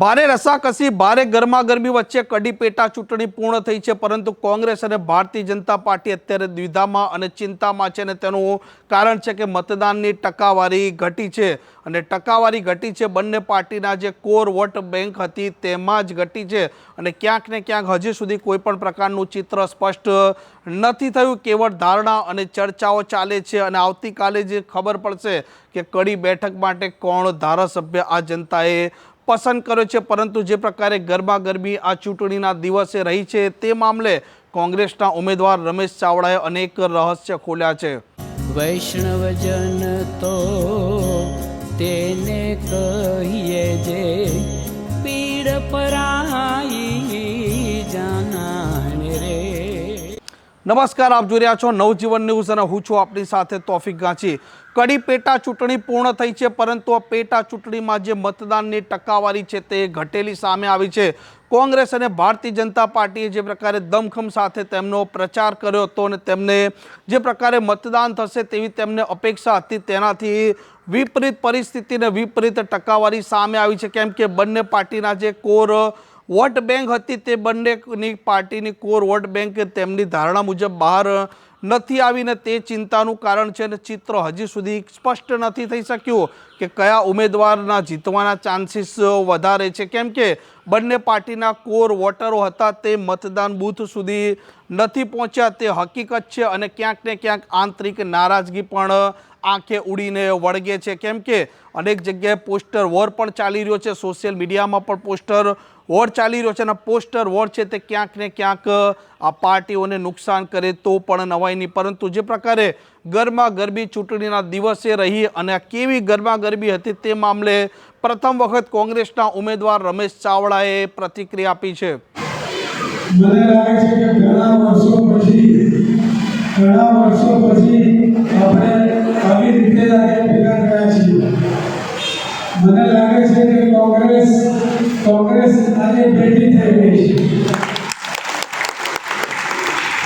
ભારે રસાકસી ભારે ગરમાગરમી વચ્ચે કડી પેટા ચૂંટણી પૂર્ણ થઈ છે, પરંતુ કોંગ્રેસ અને ભારતીય જનતા પાર્ટી અત્યારે દ્વિધામાં અને ચિંતામાં છે અને તેનું કારણ છે કે મતદાનની ટકાવારી ઘટી છે અને ટકાવારી ઘટી છે, બંને પાર્ટીના જે કોર વોટ બેંક હતી તેમાં જ ઘટી છે અને ક્યાંક ને ક્યાંક હજી સુધી કોઈ પણ પ્રકારનું ચિત્ર સ્પષ્ટ નથી થયું, કેવળ ધારણા અને ચર્ચાઓ ચાલે છે અને આવતીકાલે જે ખબર પડશે કે કડી બેઠક માટે કોણ ધારાસભ્ય આ જનતાએ પસંદ કર્યો છે, પરંતુ જે પ્રકારે ગરબા ગરબી આ ચૂંટણીના દિવસે રહી છે તે મામલે કોંગ્રેસના ઉમેદવાર રમેશ ચાવડાએ અનેક રહસ્ય ખોલ્યા છે. વૈષ્ણવજન તો તેને કહીએ જે પીડ પરાઈ નમસ્કાર, આપ જોઈ રહ્યા છો નવજીવન ન્યૂઝ અને હું છું આપની સાથે તોફિક ગાંચી. કડી પેટા ચૂંટણી પૂર્ણ થઈ છે, પરંતુ આ પેટા ચૂંટણીમાં જે મતદાનની ટકાવારી છે તે ઘટેલી સામે આવી છે. કોંગ્રેસ અને ભારતીય જનતા પાર્ટીએ જે પ્રકારે દમખમ સાથે તેમનો પ્રચાર કર્યો હતો અને તેમને જે પ્રકારે મતદાન થશે તેવી તેમને અપેક્ષા હતી, તેનાથી વિપરીત પરિસ્થિતિને વિપરીત ટકાવારી સામે આવી છે. કેમ કે બંને પાર્ટીના જે કોર વોટ બેંક હતી તે બંનેની પાર્ટીની કોર વોટ બેંક તેમની ધારણા મુજબ બહાર નથી આવીને તે ચિંતાનું કારણ છે અને ચિત્ર હજી સુધી સ્પષ્ટ નથી થઈ શક્યું કે કયા ઉમેદવારના જીતવાના ચાન્સીસ વધારે છે. કેમ કે બંને પાર્ટીના કોર વોટરો હતા તે મતદાન બૂથ સુધી નથી પહોંચ્યા. તે હકીકત છે અને ક્યાંક ને ક્યાંક આંતરિક નારાજગી પણ આંખે ઉડીને વળગે છે. કેમ કે અનેક જગ્યાએ પોસ્ટર વોર પણ ચાલી રહ્યો છે. સોશિયલ મીડિયામાં પણ પોસ્ટર વોર ચાલી રહ્યો છે અને પોસ્ટર વોર છે તે ક્યાંક ને ક્યાંક, આ પાર્ટીઓને નુકસાન કરે તો પણ નવાય નહીં. પરંતુ જે પ્રકારે ગરમા ગરબી ચૂંટણીના દિવસે રહી અને કેવી ગરમા ગરબી હતી તે મામલે પ્રથમ વખત કોંગ્રેસના ઉમેદવાર રમેશ ચાવડાએ પ્રતિક્રિયા આપી છે. ઘણા વર્ષો પછી, ઘણા વર્ષો પછી આપણે છે કે કોંગ્રેસ કોંગ્રેસ આજે ભેટી થઈ ગઈ છે.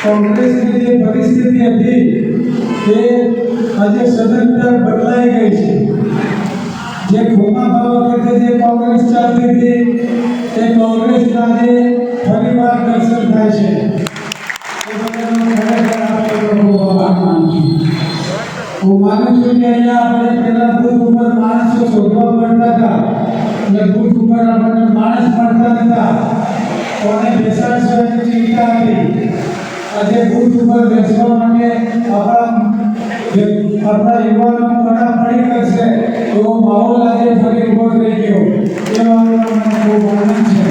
કોંગ્રેસની જે પરિસ્થિતિ હતી એ આજે સદંતર બદલાઈ ગઈ છે. જે ખોમા ભાવ વખતે જે કોંગ્રેસ ચાલતી હતી તે કોંગ્રેસ આજે ફરીવાર દર્શન થાય છું. હું માનું છું કે અહીંયા આપણે પહેલા બુથ ઉપર માણસો શોધવા પડતા હતા. અને બૂથ ઉપર આપણને માણસ મળતા હતા. કોને બેસાડશો એની ચિંતા હતી આજે બૂથ ઉપર બેસવા માટે આપણા આપણા યુવાનો પડાપડી કરશે. એવો માહોલ આજે ફરી ઊભો થઈ ગયો. એ મારો મને ખૂબ આનંદ છે.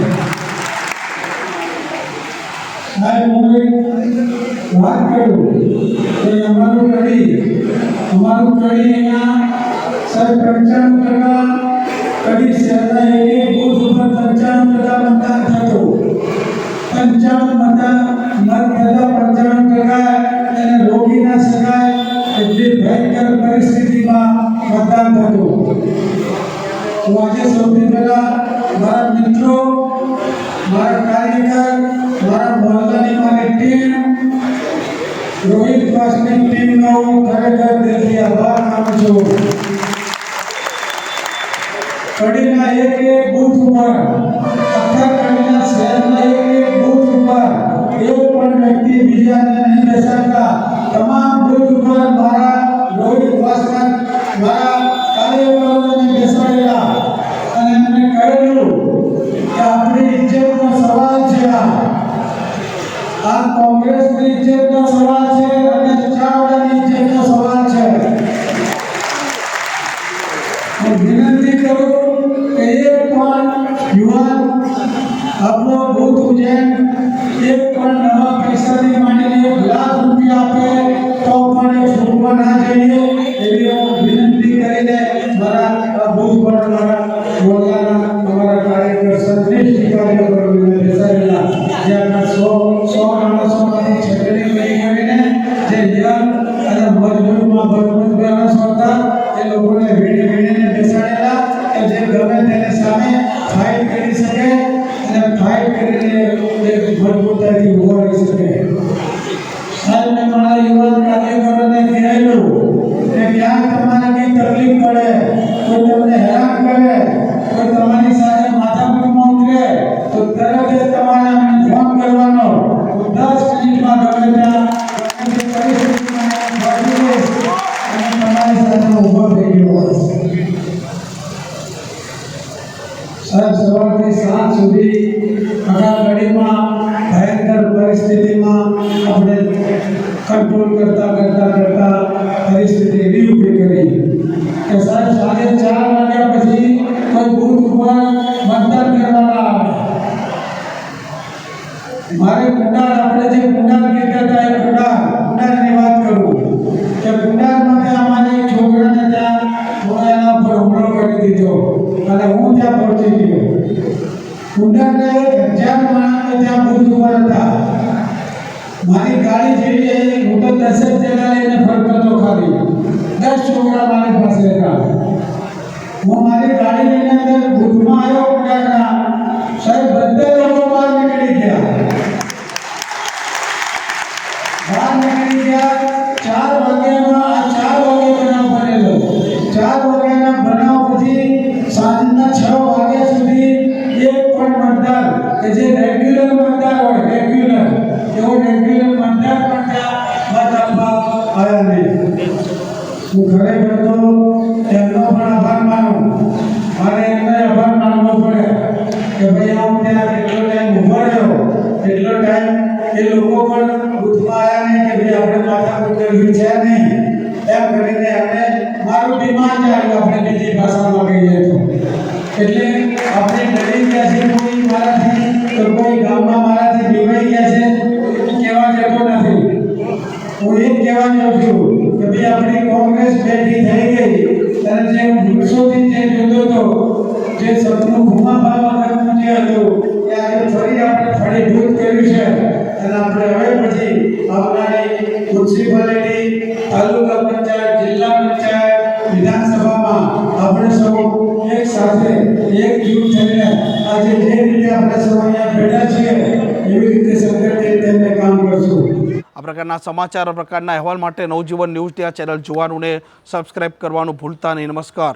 સાહેબ, હું વાત કરું. કે અમારું કડી. અમારું કડી અહીંયા સાહેબ પંચાણું ટકા કડી શહેરના એક એક બૂથ ઉપર પંચાણું ટકા મતદાન થતું પંચાવન મતદાન મત થતા પંચાવન ટકા અને રોકી ના શકાય એટલી ભયંકર પરિસ્થિતિમાં મતદાન થતું હું આજે સૌથી પહેલા મારા મિત્રો મારા કાર્યકર મારા મહોલ્લાની મારી ટીમ રોહિત પાસની ટીમનો હું ખરેખર દિલથી આભાર માનું છું કડીના એક એક બૂથ ઉપર, આખા કડીના શહેરના એક એક બૂથ ઉપર એક પણ વ્યક્તિ બીજાને નહીં બેસાડતા. તમામ બૂથ ઉપર મારા રોહિત પાસના મારા કાર્યકરોને બેસાડેલા. અને એમને કહેલું કે આપણી ઇજ્જતનો સવાલ છે આ કોંગ્રેસની ઇજ્જતનો સવાલ એક પણ નવા પૈસાની માંડીને એક લાખ રૂપિયા આપે તો પણ એ ફૂટમાં ના જઈએ એવી હું વિનંતી કરીને મારા આ બૂથ પર મારા મોહલ્લાના અમારા કાર્યકર સર્વશ્રેષ્ઠ કાર્યકરો સવારથી સાંજ સુધી આખા ગાડીમાં ભયંકર પરિસ્થિતિમાં આપણે કંટ્રોલ કરતા કરતા કરતા પરિસ્થિતિ એવી ઊભી કરી કે સાહેબ સાંજે ચાર વાગ્યા પછી કોઈ બૂથ ઉપર મતદાન કરવાના આવે મારે કુંડાળ પહોંચી ગયો કુંડાળના એક હજાર માણસો ત્યાં બુથ ઉપર હતા. મારી ગાડી જેવી આવી હું તો દસ જણા ફરતો હતો દસ છોકરા મારી પાસે હતા. હું મારી ગાડી લઈને ખરેખર પણ આભાર માનું. મારે એમને આભાર માનવો પડે કે ભાઈ આમ ત્યાં ટાઈમ ઊભો રહ્યો ટાઈમ એ લોકો પણ બુથમાં આવ્યા નહીં કે ભાઈ આપણે માથાકૂટ કરવી છે નહીં. એમ કરીને આપણે મારું આવ્યું આપણે બીજી ભાષામાં કહીએ તો. એટલે સપનું ઘુમાવા વખતનું જે હતું, એ આજે ફરી આપણે ફળીભૂત કર્યું છે. અને આપણે હવે પછી આવનારી મ્યુનિસિપાલિટી તાલુકા પંચાયત, જિલ્લા પંચાયત, વિધાનસભામાં આપણે સૌ એક સાથે એક જૂથ થઈને આજે જે રીતે આપણે સૌ અહીંયા બેઠા છીએ, એવી રીતે સંગઠિત થઈને કામ કરશું. આ પ્રકારના સમાચાર પ્રકારના અહેવાલ માટે નવજીવન ન્યૂઝ ત્યાં ચેનલ જોવાનું ને સબસ્ક્રાઇબ કરવાનું ભૂલતા નહીં. નમસ્કાર.